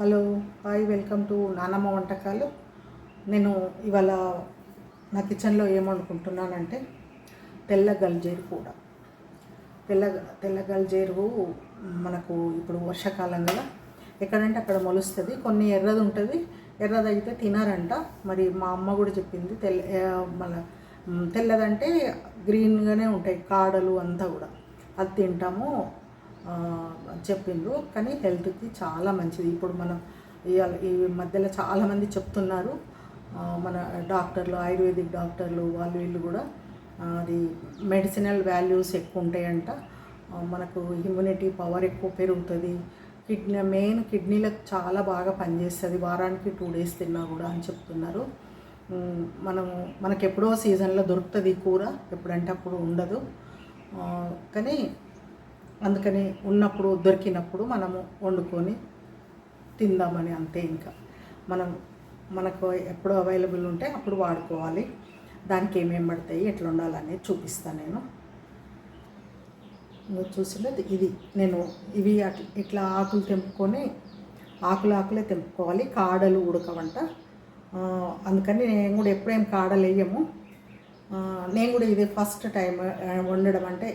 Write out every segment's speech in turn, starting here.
Hello hi welcome to నానమ్మ వంటకాలు. నేను ఇవాళ నా కిచెన్లో ఏమనుకుంటున్నానంటే తెల్ల గల్జేరు కూడా తెల్ల తెల్ల గల్జేరు మనకు ఇప్పుడు వర్షాకాలం కదా. ఎక్కడంటే అక్కడ మొలుస్తుంది. కొన్ని ఎర్రది ఉంటుంది. ఎర్రది అయితే తినారంట. మరి మా అమ్మ కూడా చెప్పింది తెల్ల మన తెల్లదంటే గ్రీన్గానే ఉంటాయి. కాడలు అంతా కూడా. అది తింటాము. చెప్పిండ్రు. కానీ హెల్త్కి చాలా మంచిది. ఇప్పుడు మనం ఈ మధ్యలో చాలామంది చెప్తున్నారు. మన డాక్టర్లు ఆయుర్వేదిక్ డాక్టర్లు వాళ్ళు వీళ్ళు కూడా అది మెడిసినల్ వాల్యూస్ ఎక్కువ ఉంటాయంట. మనకు ఇమ్యూనిటీ పవర్ ఎక్కువ పెరుగుతుంది. కిడ్నీ మెయిన్ కిడ్నీలకు చాలా బాగా పనిచేస్తుంది. వారానికి టూ డేస్ తిన్నా కూడా అని చెప్తున్నారు. మనము మనకి ఎప్పుడో సీజన్లో దొరుకుతుంది కూర. ఎప్పుడంటే అప్పుడు ఉండదు. కానీ అందుకని ఉన్నప్పుడు దొరికినప్పుడు మనము వండుకొని తిందామని అంతే ఇంకా. మనం మనకు ఎప్పుడు అవైలబుల్ ఉంటే అప్పుడు వాడుకోవాలి. దానికి ఏమేమి పడతాయి ఎట్లా ఉండాలనేది చూపిస్తాను నేను. నువ్వు చూసినది ఇది. నేను ఇవి అట్ల ఇట్లా ఆకులు తెంపుకొని ఆకులు ఆకులే తెంపుకోవాలి. కాడలు ఉడకవంట. అందుకని నేను కూడా ఎప్పుడేం కాడలు వేయము నేను కూడా ఇది ఫస్ట్ టైం వండడం అంటే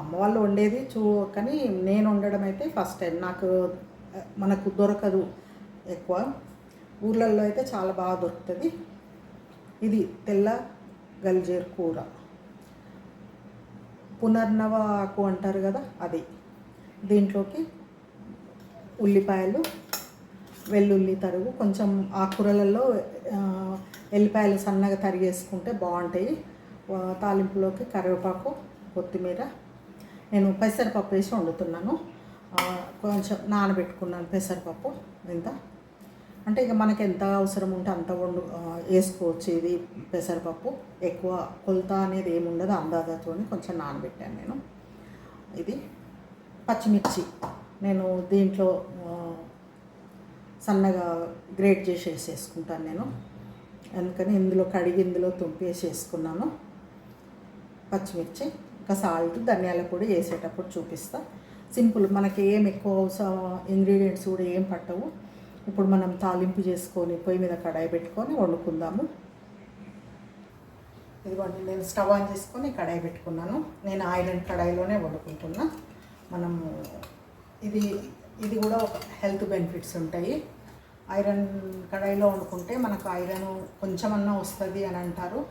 అమ్మ వాళ్ళు వండేది చూ కానీ నేను వండడం అయితే ఫస్ట్ టైం నాకు మనకు దొరకదు ఎక్కువ. ఊర్లలో అయితే చాలా బాగా దొరుకుతుంది. ఇది తెల్ల గల్జేర్ కూర. పునర్నవ ఆకు అంటారు కదా అది. దీంట్లోకి ఉల్లిపాయలు వెల్లుల్లి తరుగు కొంచెం ఆకుకూరలలో ఎల్లిపాయలు సన్నగా తరిగేసుకుంటే బాగుంటాయి. తాలింపులోకి కరివేపాకు కొత్తిమీర నేను పెసరపప్పు వేసి వండుతున్నాను. కొంచెం నానబెట్టుకున్నాను పెసరపప్పు. ఇంత అంటే ఇక మనకి ఎంత అవసరం ఉంటే అంత వండు వేసుకోవచ్చు ఇది పెసరపప్పు. ఎక్కువ కొలత అనేది ఏముండదు ఉండదు కొంచెం నానబెట్టాను నేను. ఇది పచ్చిమిర్చి. నేను దీంట్లో సన్నగా గ్రేట్ చేసి వేసేసుకుంటాను నేను. అందుకని ఇందులో కడిగి ఇందులో తుంపి వేసేసుకున్నాను పచ్చిమిర్చి. ఇంకా సాల్ట్ ధనియాల పొడి వేసేటప్పుడు చూపిస్తా. సింపుల్ మనకి ఏం ఎక్కువ ఇంగ్రీడియంట్స్ కూడా ఏం పట్టవు. ఇప్పుడు మనం తాలింపు చేసుకొని పొయ్యి మీద కడాయి పెట్టుకొని వండుకుందాము. ఇదిగోండి నేను స్టవ్ ఆన్ చేసుకొని కడాయి పెట్టుకున్నాను. నేను ఐరన్ కడాయిలోనే వండుకుంటున్నా. మనము ఇది ఇది కూడా ఒక హెల్త్ బెనిఫిట్స్ ఉంటాయి. ఐరన్ కడాయిలో వండుకుంటే మనకు ఐరన్ కొంచెమన్నా వస్తుంది అని అంటారు.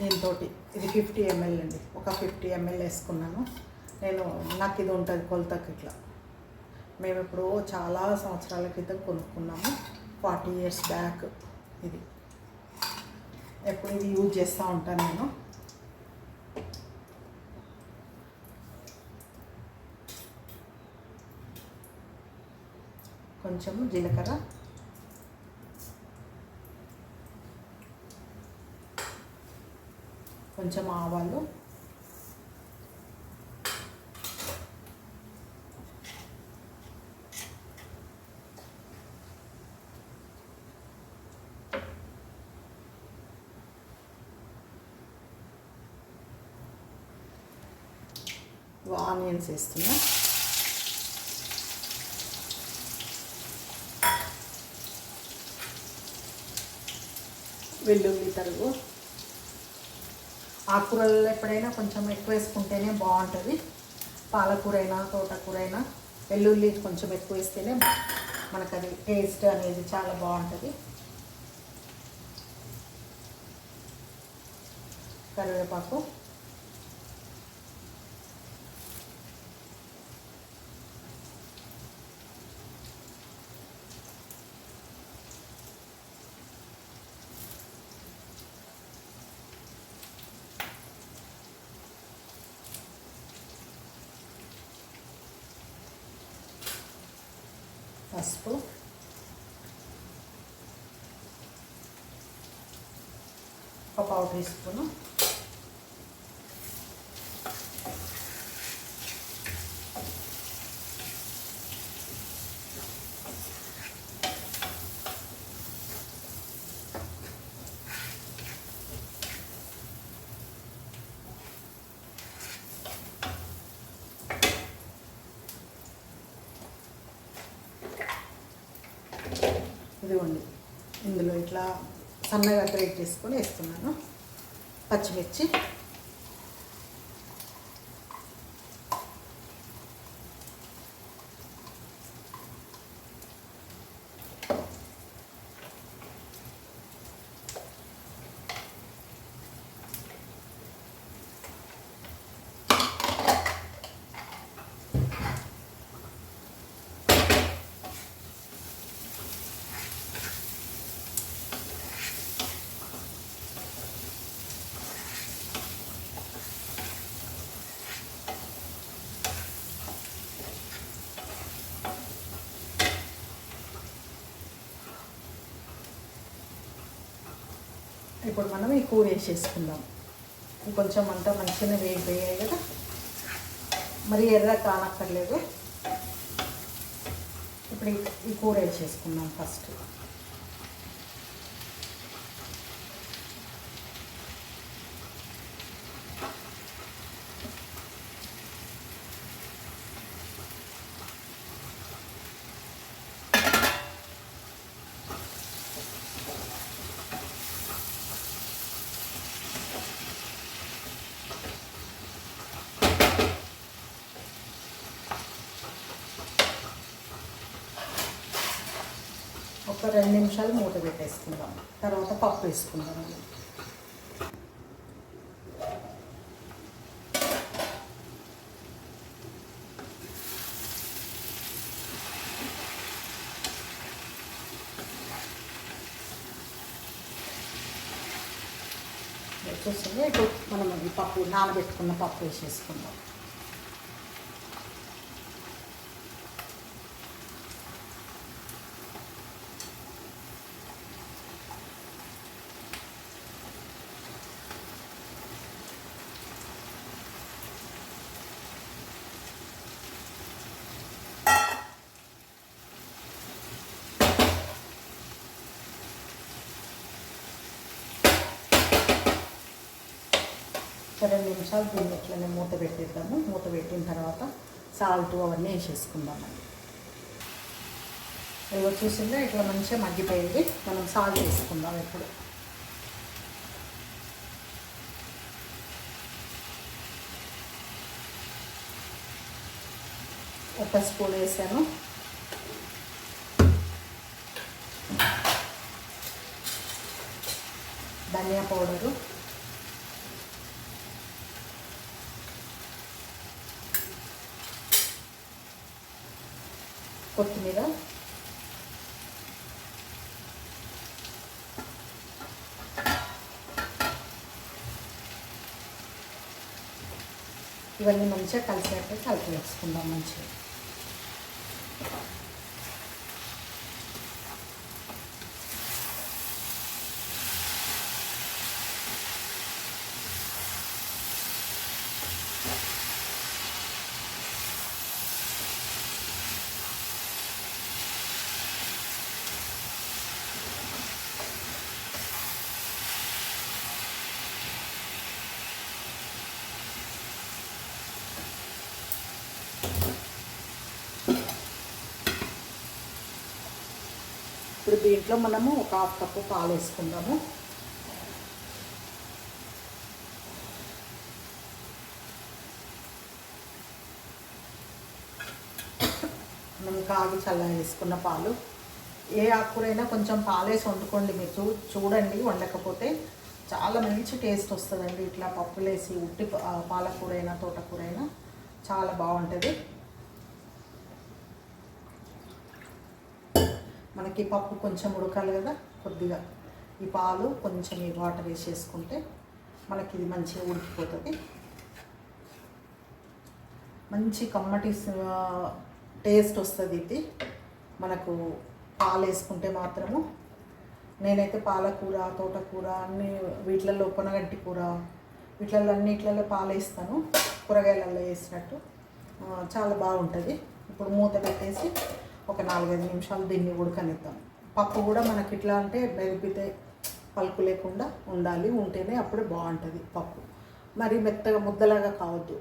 దీంతో ఇది ఫిఫ్టీ ఎంఎల్ అండి. ఒక ఫిఫ్టీ ఎంఎల్ వేసుకున్నాను. నేను నాకు ఇది ఉంటుంది కొలతకి ఇట్లా. మేము ఇప్పుడు చాలా సంవత్సరాల క్రితం కొనుక్కున్నాము. ఫార్టీ ఇయర్స్ బ్యాక్ ఇది. ఎప్పుడు ఇది యూజ్ చేస్తూ ఉంటాను నేను. కొంచెం జీలకర్ర కొంచెం ఆవాలు. ఆనియన్స్ వేస్తున్నా. వెల్లుల్లి తరుగు. ఆకుకూరలు ఎప్పుడైనా కొంచెం ఎక్కువ వేసుకుంటేనే బాగుంటుంది. పాలకూర అయినా తోటకూర అయినా వెల్లుల్లి కొంచెం ఎక్కువ వేస్తేనే మనకు అది టేస్ట్ అనేది చాలా బాగుంటుంది. కరివేపాకు. పసుపు. ఒక పావు టీ స్పూను. ఇదిగోండి. ఇందులో ఇట్లా సన్నగా గ్రేట్ చేసుకొని వేస్తున్నాను. పచ్చిమిర్చి. ఇప్పుడు మనం ఈ కూర వేసేసుకుందాం. కొంచెం అంతా మంచిగా వేగిపోయాయి కదా. మరి ఎర్ర కానక్కర్లేదు. ఇప్పుడు ఈ కూర వేసేసుకుందాం ఫస్ట్. ఒక రెండు నిమిషాలు మూత పెట్టేసుకుందాం. తర్వాత పప్పు వేసుకుందాం. చూస్తుంది ఇప్పుడు మనం ఈ పప్పు నానబెట్టుకున్న పప్పు వేసేసుకుందాం. ఒక రెండు నిమిషాలు దీన్ని ఇట్లనే మూత పెట్టేద్దాము. మూత పెట్టిన తర్వాత సాల్ట్ అవన్నీ వేసేసుకుందామండి ఇదిగో చూసిందా ఇట్లా మంచిగా మగ్గిపోయింది. మనం సాల్ట్ వేసుకుందాం ఇప్పుడు. ఒక స్పూన్ వేసాను. ధనియా పౌడరు కొత్తిమీర ఇవన్నీ మంచిగా కలిసేట్టు కలిపి వేసుకుందాం మంచిగా. దీంట్లో మనము ఒక హాఫ్ కప్పు పాలు వేసుకుందాము. మనం కాగి చల్ల వేసుకున్న పాలు. ఏ ఆకుకూరైనా కొంచెం పాలేసి వండుకోండి మీరు. చూ చూడండి వండకపోతే చాలా మంచి టేస్ట్ వస్తుందండి. ఇట్లా పప్పులేసి ఉట్టి పాలకూరైనా తోటకూరైనా పాలకూర అయినా తోటకూర అయినా చాలా బాగుంటుంది. మనకి పప్పు కొంచెం ఉడకాలి కదా కొద్దిగా. ఈ పాలు కొంచెం ఈ వాటర్ వేసేసుకుంటే మనకి ఇది మంచిగా ఉడికిపోతుంది. మంచి కమ్మటి టేస్ట్ వస్తుంది ఇది. మనకు పాలు వేసుకుంటే మాత్రము. నేనైతే పాలకూర తోటకూర అన్ని వీటిలలో పొనగంటి కూర వీటిలలో అన్నిట్లలో పాలు వేస్తాను. కూరగాయలలో వేసినట్టు. చాలా బాగుంటుంది. ఇప్పుడు మూత పెట్టేసి ఒక నాలుగైదు నిమిషాలు దీన్ని ఉడకనిద్దాం. పప్పు కూడా మనకి ఇట్లా అంటే మెరిపితే పలుకు లేకుండా ఉండాలి ఉంటేనే అప్పుడు బాగుంటుంది పప్పు. మరి మెత్తగా ముద్దలాగా కావద్దు.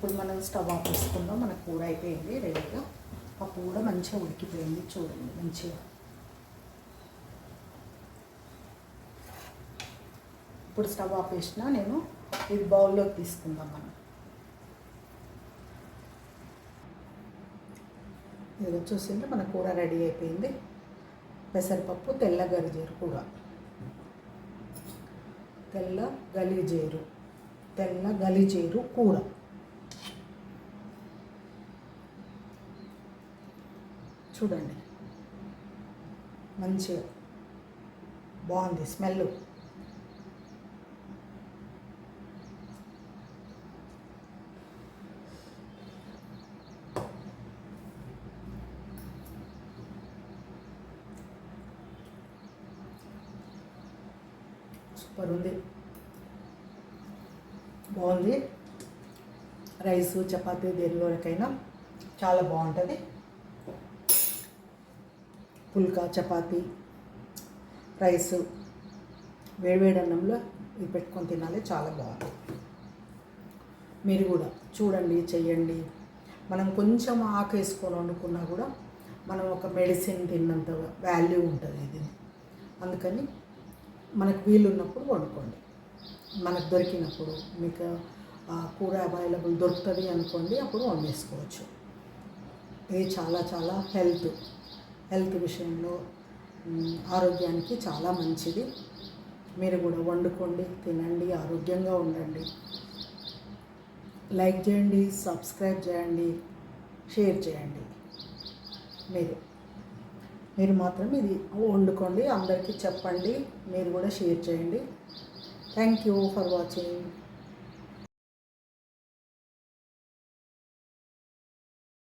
ఇప్పుడు మనం స్టవ్ ఆఫ్ చేసుకుందాం. మన కూర అయిపోయింది. రెడీగా పప్పు కూడా మంచిగా ఉడికిపోయింది చూడండి. మంచిగా. ఇప్పుడు స్టవ్ ఆఫ్ చేసిన నేను ఇది బౌల్లోకి తీసుకుందాం మనం. ఇదిగో చూసింటే మన కూర రెడీ అయిపోయింది. పెసరపప్పు తెల్ల గరిజేరు కూర. తెల్ల గలిజేరు. తెల్ల గలిజేరు కూర. చూడండి. మంచిగా. బాగుంది స్మెల్ సూపర్ ఉంది. బాగుంది. రైసు చపాతీ దేనిలోకైనా చాలా బాగుంటుంది. పుల్కా చపాతి రైసు వేడివేడి అన్నంలో ఇది పెట్టుకొని తినాలి చాలా బాగుంది మీరు కూడా చూడండి చెయ్యండి. మనం కొంచెం ఆకు వేసుకొని వండుకున్నా కూడా మనం ఒక మెడిసిన్ తిన్నంత వాల్యూ ఉంటుంది ఇది. అందుకని మనకు వీలున్నప్పుడు వండుకోండి. మనకు దొరికినప్పుడు మీకు ఆ కూర అవైలబుల్ దొరుకుతుంది అనుకోండి అప్పుడు వండేసుకోవచ్చు. ఇది చాలా చాలా హెల్త్. హెల్త్ విషయంలో ఆరోగ్యానికి చాలా మంచిది. మీరు కూడా వండుకోండి తినండి ఆరోగ్యంగా ఉండండి. లైక్ చేయండి సబ్స్క్రైబ్ చేయండి షేర్ చేయండి. మీరు మీరు మాత్రం ఇది వండుకోండి అందరికీ చెప్పండి మీరు కూడా షేర్ చేయండి. Thank you for watching